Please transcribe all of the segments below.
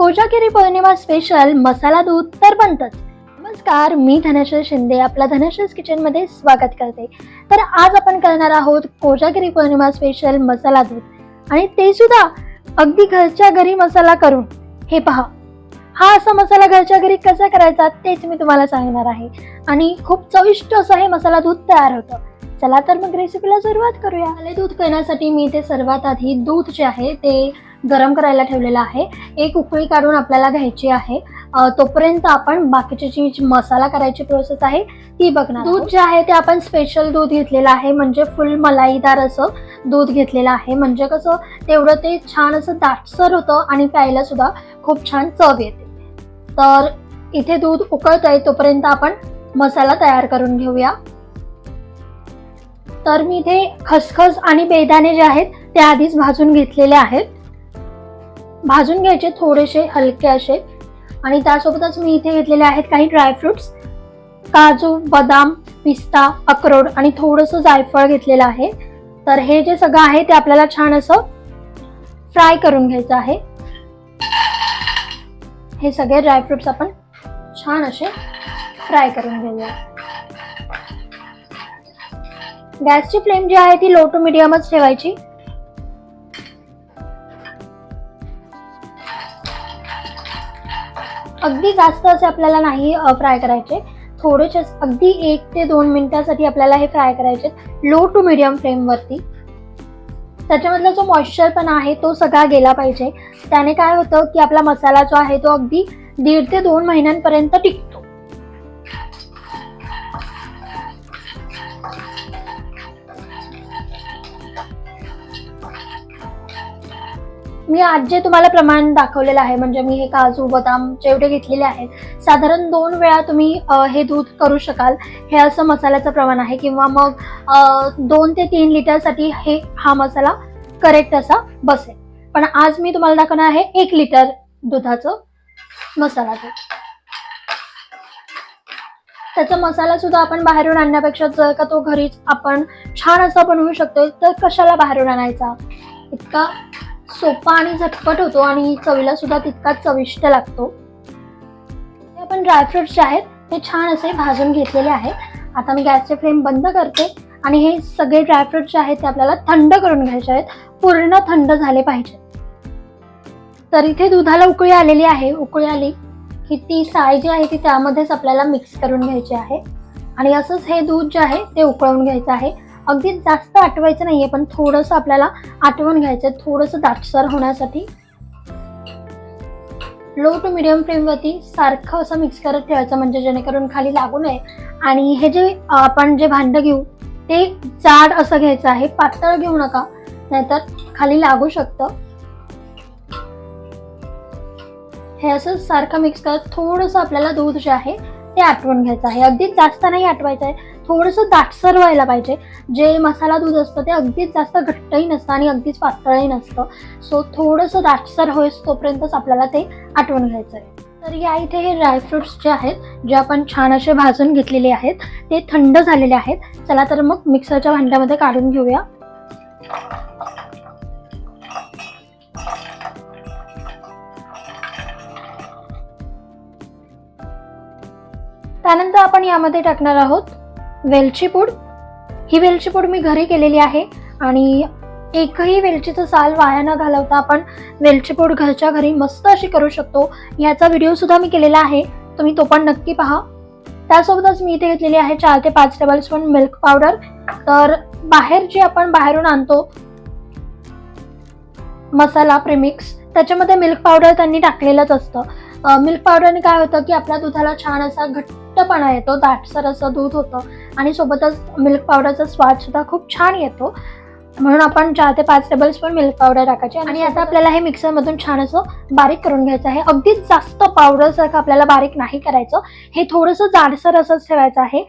कोजागिरी पौर्णिमा special मसाला दूध तर बनतच. नमस्कार मी धनश्री शिंदे आपला धनश्रीज किचनमध्ये स्वागत करते. तर आज आपण करणार आहोत कोजागिरी पौर्णिमा स्पेशल मसाला दूध. आणि ते सुद्धा अगदी घरच्या घरी मसाला करून. हे पहा. हा असा मसाला घरच्या घरी कसा करायचा तेच मी तुम्हाला सांगणार आहे. आणि खूप चविष्ट असं हे मसाला दूध तयार होतं. चला तर मग रेसिपीला सुरुवात करूया. मसाले दूध करण्यासाठी मी ते सर्वात आधी दूध जे आहे ते गरम करायला ठेवलेलं आहे. एक उकळी काढून आपल्याला घ्यायची आहे. तोपर्यंत आपण बाकीची जी मसाला करायची प्रोसेस आहे ती बघणार दूध जे आहे ते आपण स्पेशल दूध घेतलेलं आहे. म्हणजे फुल मलाईदार असं दूध घेतलेलं आहे. म्हणजे कसं तेवढं ते छान असं दाटसर होतं आणि प्यायला सुद्धा खूप छान चव येते. तर इथे दूध उकळत आहे तोपर्यंत आपण मसाला तयार करून घेऊया. तर मी इथे खसखस आणि बेदाणे जे आहेत ते आधीच भाजून घेतलेले आहेत. भाजून घ्यायचे थोडेसे हलके असे. आणि त्यासोबतच मी इथे घेतलेले आहेत काही ड्रायफ्रुट्स काजू बदाम पिस्ता अक्रोड आणि थोडंसं जायफळ घेतलेलं आहे. तर हे जे सगळं आहे ते आपल्याला छान असं फ्राय करून घ्यायचं आहे. हे सगळे ड्रायफ्रुट्स आपण छान असे फ्राय करून घेऊया. गॅसची फ्लेम जी आहे ती लो टू मिडियमच ठेवायची. अगदी जास्त असे आपल्याला नाही फ्राय करायचे. थोडेसे अगदी एक ते दोन मिनिटासाठी आपल्याला हे फ्राय करायचे लो टू मिडियम फ्लेमवरती त्याच्यामधला जो मॉइश्चर पण आहे तो सगळा गेला पाहिजे. त्याने काय होतं की आपला मसाला जो आहे तो अगदी दीड ते दोन महिन्यांपर्यंत टिकतो मी आज जे तुम्हाला प्रमाण दाखवलेलं आहे. म्हणजे मी हे काजू बदाम जेवढे घेतलेले आहेत साधारण दोन वेळा तुम्ही हे दूध करू शकाल. हे असं मसाल्याचं प्रमाण आहे किंवा मग दोन ते तीन लिटरसाठी हे हा मसाला करेक्ट असा बसेल. पण आज मी तुम्हाला दाखवणार आहे एक लिटर दुधाचं मसाला दूध. त्याचा मसाला सुद्धा आपण बाहेरून आणण्यापेक्षा जर का तो घरीच आपण छान असा बनवू शकतो तर कशाला बाहेरून आणायचा? इतका सोपा आणि झटपट होतो आणि चवीला सुद्धा तितकाच चविष्ट लागतो. आपण ड्रायफ्रुट्स जे आहेत ते छान असे भाजून घेतलेले आहेत. आता मी गॅसचे फ्लेम बंद करते आणि हे सगळे ड्रायफ्रुट्स जे आहेत ते आपल्याला थंड करून घ्यायचे आहेत. पूर्ण थंड झाले पाहिजे. तर इथे दुधाला उकळी आलेली आहे. उकळी आली की ती साय जी आहे ती त्यामध्येच आपल्याला मिक्स करून घ्यायची आहे. आणि असंच हे दूध जे आहे ते उकळून घ्यायचं आहे. अगदी जास्त आठवायचं नाहीये पण थोडंसं आपल्याला आठवण घ्यायचं थोडंसं दाटसर होण्यासाठी. लो टू मिडियम फ्लेमवरती सारखं असं मिक्स करत ठेवायचं म्हणजे जेणेकरून खाली लागू नये. आणि हे जे आपण जे भांडं घेऊ ते जाड असं घ्यायचं आहे पातळ घेऊ नका नाहीतर खाली लागू शकतं. हे असं सारखं मिक्स करत थोडंसं आपल्याला दूध जे आहे ते आटवून घ्यायचं आहे. अगदी जास्त नाही आटवायचं आहे थोडंसं दाटसर व्हायला पाहिजे. जे मसाला दूध असतं ते अगदीच जास्त घट्टही नसतं आणि अगदीच पातळही नसतं. सो थोडंसं दाटसर होईस तोपर्यंतच आपल्याला ते आठवण घ्यायचं आहे. तर या इथे हे ड्रायफ्रुट्स जे आहेत जे आपण छान असे भाजून घेतलेले आहेत ते थंड झालेले आहेत. चला तर मग मिक्सरच्या भांड्यामध्ये काढून घेऊया. त्यानंतर आपण यामध्ये टाकणार आहोत वेलची पूड. ही वेलची पूड मी घरी केलेली आहे आणि एकही वेलचीचं साल वाया न घालवता आपण वेलची पूड घरच्या घरी मस्त अशी करू शकतो. याचा व्हिडिओसुद्धा मी केलेला आहे. तुम्ही तो पण नक्की पहा. त्यासोबतच मी इथे घेतलेली आहे चार ते पाच टेबल स्पून मिल्क पावडर तर बाहेर जे आपण बाहेरून आणतो मसाला प्रिमिक्स त्याच्यामध्ये मिल्क पावडर त्यांनी टाकलेलंच असतं. मिल्क पावडरने काय होतं की आपल्या दुधाला छान असा घट्टपणा येतो दाटसर असं दूध होतं आणि सोबतच मिल्क पावडरचा स्वाद सुद्धा खूप छान येतो. म्हणून आपण चार ते पाच टेबल स्पून मिल्क पावडर टाकायची आणि आता आपल्याला हे मिक्सरमधून छान असं बारीक करून घ्यायचं आहे. अगदीच जास्त पावडर सारखं आपल्याला बारीक नाही करायचं. हे थोडंसं जाडसर असंच ठेवायचं आहे.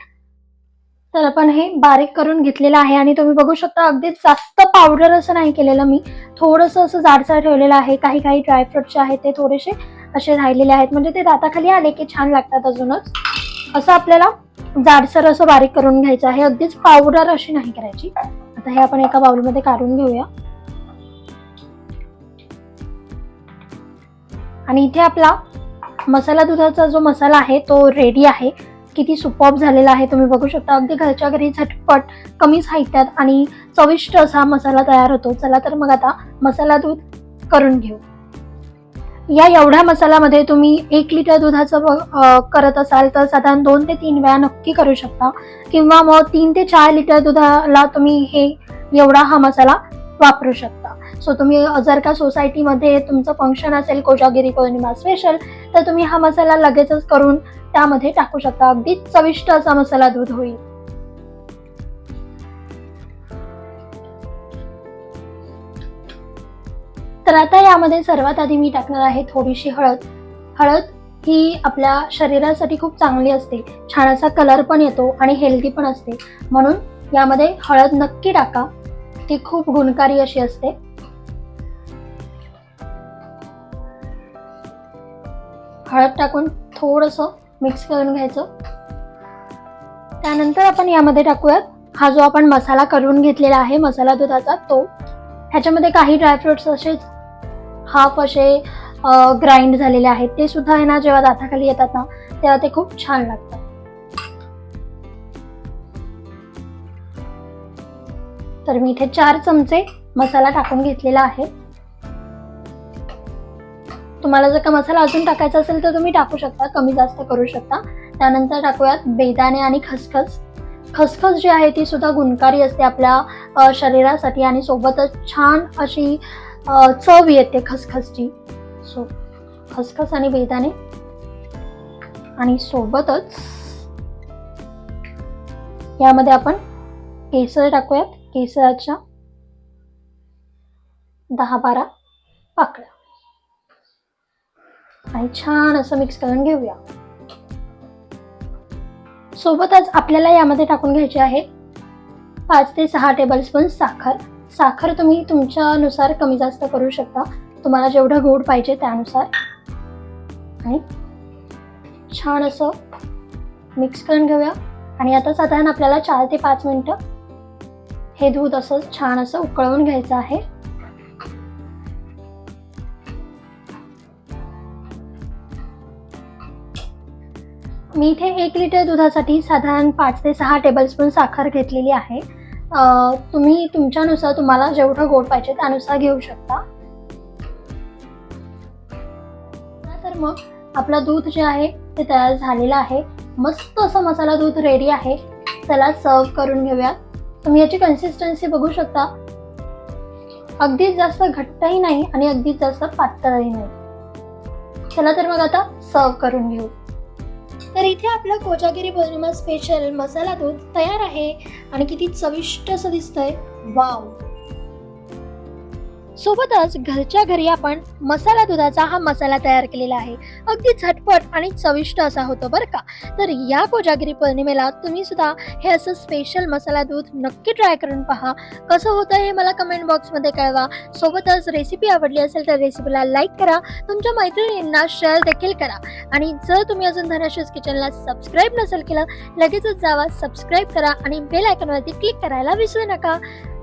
तर आपण हे बारीक करून घेतलेलं आहे आणि तुम्ही बघू शकता अगदीच जास्त पावडर असं नाही केलेलं मी. थोडंसं असं जाडसर ठेवलेलं आहे. काही काही ड्रायफ्रुट्स आहेत ते थोडेसे असे राहिलेले आहेत. म्हणजे ते दाताखाली आले की छान लागतात अजूनच. असं आपल्याला जाडसर असं बारीक करून घ्यायचं आहे. अगदीच पावडर अशी नाही करायची. आता हे आपण एका बाउलमध्ये काढून घेऊया. आणि इथे आपला मसाला दुधाचा जो मसाला आहे तो रेडी आहे. किती सुपॉप झालेला आहे. तुम्ही बघू शकता. अगदी घरच्या घरी झटपट कमी साहित्यात आणि चविष्ट असा मसाला तयार होतो. चला तर मग आता मसाला दूध करून घेऊ. या एवढ्या मसाल्यामध्ये तुम्ही एक लिटर दुधाचं करत असाल तर साधारण दोन ते तीन वेळा नक्की करू शकता. किंवा मग तीन ते चार लिटर दुधाला तुम्ही हे एवढा हा मसाला वापरू शकता. सो तुम्ही जर का सोसायटीमध्ये तुमचं फंक्शन असेल कोजागिरी पौर्णिमा स्पेशल तर तुम्ही हा मसाला लगेचच करून त्यामध्ये टाकू शकता. अगदी चविष्ट असा मसाला दूध होईल. तर आता यामध्ये सर्वात आधी मी टाकणार आहे थोडीशी हळद. हळद ही आपल्या शरीरासाठी खूप चांगली असते. छान असा कलर पण येतो आणि हेल्दी पण असते. म्हणून यामध्ये हळद नक्की टाका. ती खूप गुणकारी अशी असते. हळद टाकून थोडंसं मिक्स करून घ्यायचं. त्यानंतर आपण यामध्ये टाकूयात. हा जो आपण मसाला करून घेतलेला आहे मसाला दुधाचा तो. ह्याच्यामध्ये काही ड्रायफ्रुट्स असेच हाफ असे ग्राइंड झालेले आहेत. ते सुद्धा आहे ना जेव्हा दाताखाली येतात ना तेव्हा ते खूप छान लागतात. तर मी इथे चार चमचे मसाला टाकून घेतलेला आहे. तुम्हाला जर का मसाला अजून टाकायचा असेल तर तुम्ही टाकू शकता कमी जास्त करू शकता. त्यानंतर टाकूयात बेदाणे आणि खसखस. खसखस जी आहे ती सुद्धा गुणकारी असते आपल्या शरीरासाठी आणि सोबतच छान अशी चव येते खसखसची. सो खसखस आणि बेदाणे आणि सोबतच यामध्ये आपण केसर टाकूयात. केसराच्या दहा बारा पाकळ्या. आणि छान असं मिक्स करून घेऊया. सोबतच आपल्याला यामध्ये टाकून घ्यायचे आहे पाच ते सहा टेबलस्पून साखर. साखर तुम्ही तुमच्यानुसार कमी जास्त करू शकता. तुम्हाला जेवढं गोड पाहिजे त्यानुसार. आणि छान असं मिक्स करून घेऊया. आणि आता साधारण आपल्याला चार ते पाच मिनटं हे दूध असं छान असं उकळवून घ्यायचं आहे. मी इथे एक लिटर दुधासाठी साधारण पाच ते सहा टेबलस्पून साखर घेतलेली आहे. तुम्ही तुमच्यानुसार तुम्हाला जेवढं गोड पाहिजे त्यानुसार घेऊ शकता. तर मग आपलं दूध जे आहे ते तयार झालेलं आहे. मस्त असं मसाला दूध रेडी आहे. चला सर्व करून घेऊया. तुम्ही याची कन्सिस्टन्सी बघू शकता. अगदीच जास्त घट्टही नाही आणि अगदीच जास्त पातळही नाही. चला तर मग आता सर्व करून घेऊ. तर इथे आपलं कोजागिरी पौर्णिमा स्पेशल मसाला दूध तयार आहे. आणि किती चविष्ट असं दिसतंय. वाव सोबतच घरच्या घरी आपण मसाला दुधाचा हा मसाला तयार केलेला आहे. अगदी झटपट आणि चविष्ट असा होतो बरं का. तर या कोजागिरी पौर्णिमेला तुम्ही सुद्धा हे असं स्पेशल मसाला दूध नक्की ट्राय करून पहा. कसं होतं हे मला कमेंट बॉक्समध्ये कळवा. सोबतच रेसिपी आवडली असेल तर रेसिपीला लाईक करा. तुमच्या मैत्रिणींना शेअर देखील करा. आणि जर तुम्ही अजून धनाशूज किचनला सबस्क्राईब नसेल केलं लगेचच जावा सबस्क्राईब करा आणि बेल आयकॉनवरती क्लिक करायला विसरू नका.